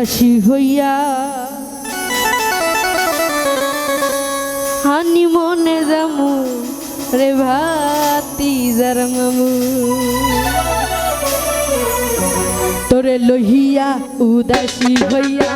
উদাসী হইয়া হানি মনে যামু রে ভাতি যার মামু। তোরে লহিয়া উদাসী হইয়া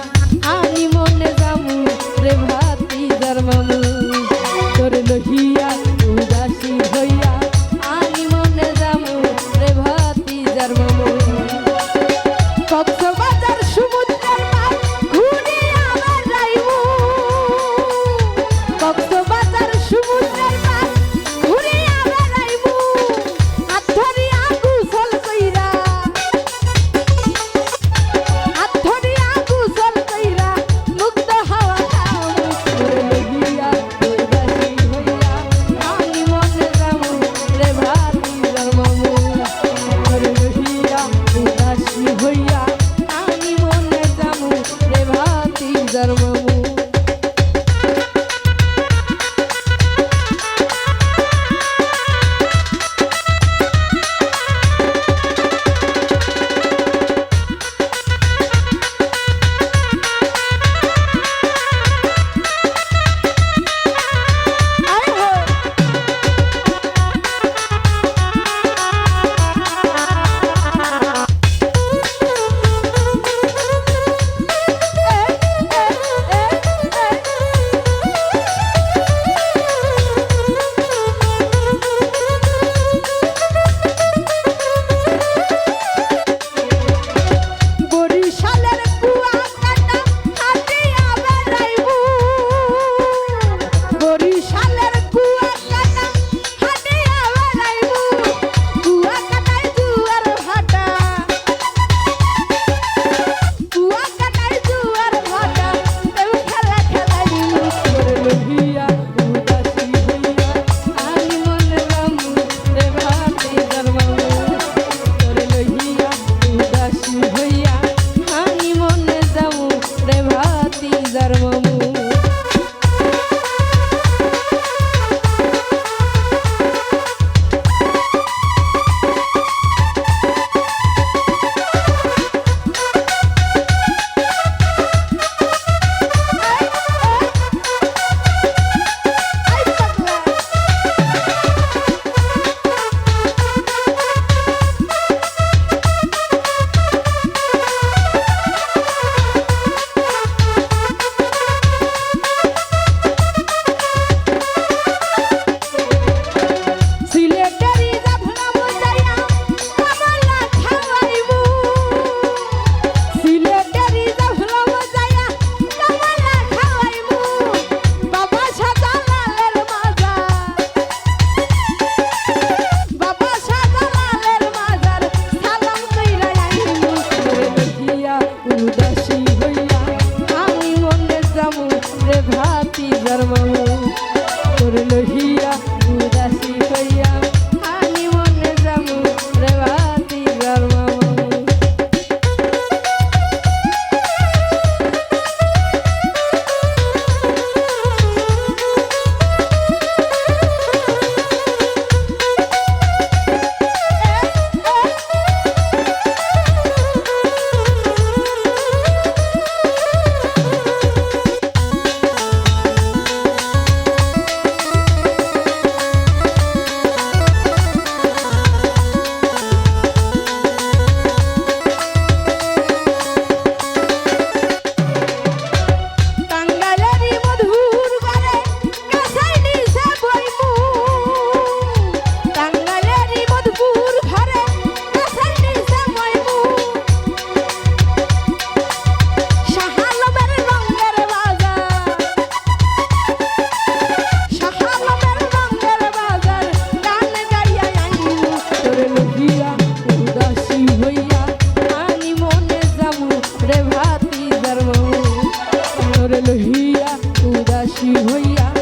খুশি হইয়া